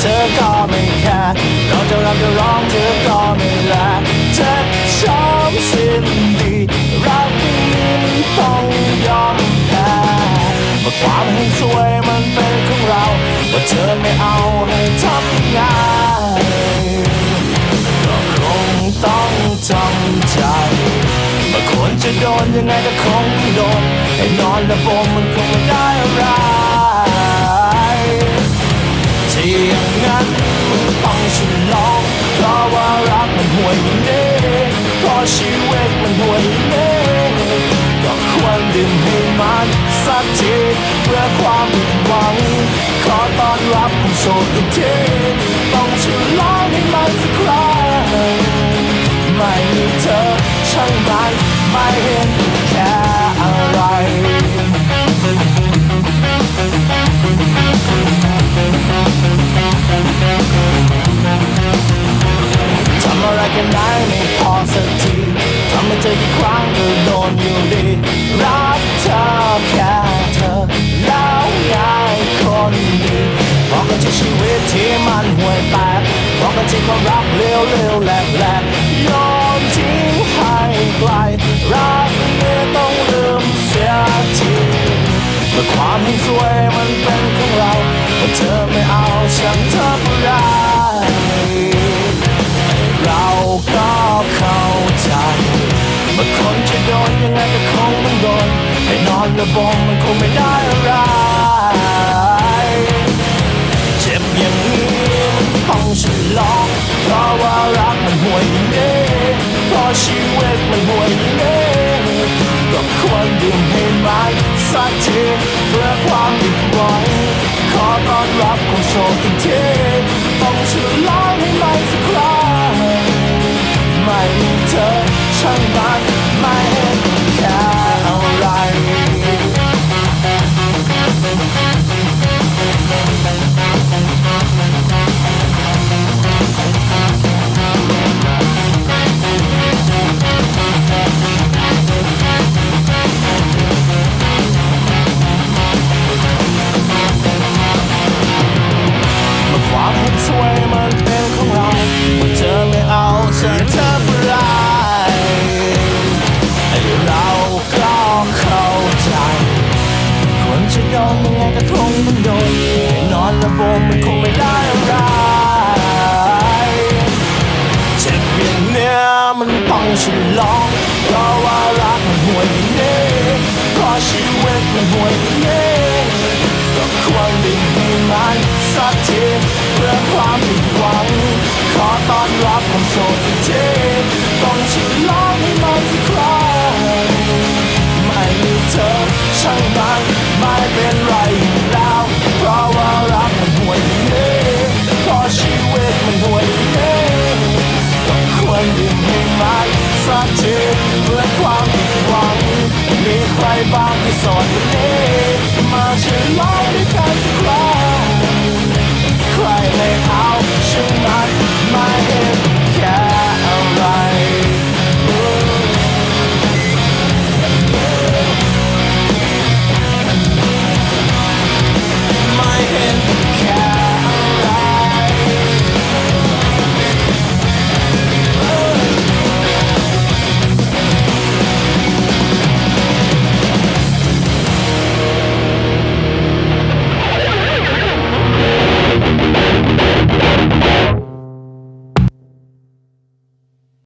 เธอก็ไม่แคร์เราจะรับจะร้องเธอก็ไม่แลเธอชอบสิ่งดีรักที่มันต้องยอมแพ้ว่าความเห็นสวยมันเป็นของเราว่าเธอไม่เอาให้ทำงานก็คงต้องจำใจว่าคนจะโดนยังไงก็คงโดนให้นอนและบมมันคงไม่ได้อะไร รับผู้โชคดีทีต้องฉลองให้มันสักครั้งไม่มีเธอช่างมันไม่เห็น เร็วแหลกแหลกๆโยนทิ้งให้ไกลรักไม่ต้องลืมเสียทีเมื่อความให้สวยมันเป็นของเราแต่เธอไม่เอาฉันเธอผู้ไรเราก็เข้าใจเมื่อคนจะโดนยังไงก็คงต้องโดนให้นอนระบมมันคงไม่ได้อะไร โดนยังไงก็คงต้องโดนนอนระบมมันคงไม่ได้อะไรเจ็บอย่างเนี้ยมันต้องฉลองเพราะว่ารักมันห่วยอย่างนี้เพราะชีวิตมันห่วยอย่างนี้ก็ควรดื่มให้มันสักทีเพื่อความผิดหวัง ขอต้อนรับความโไ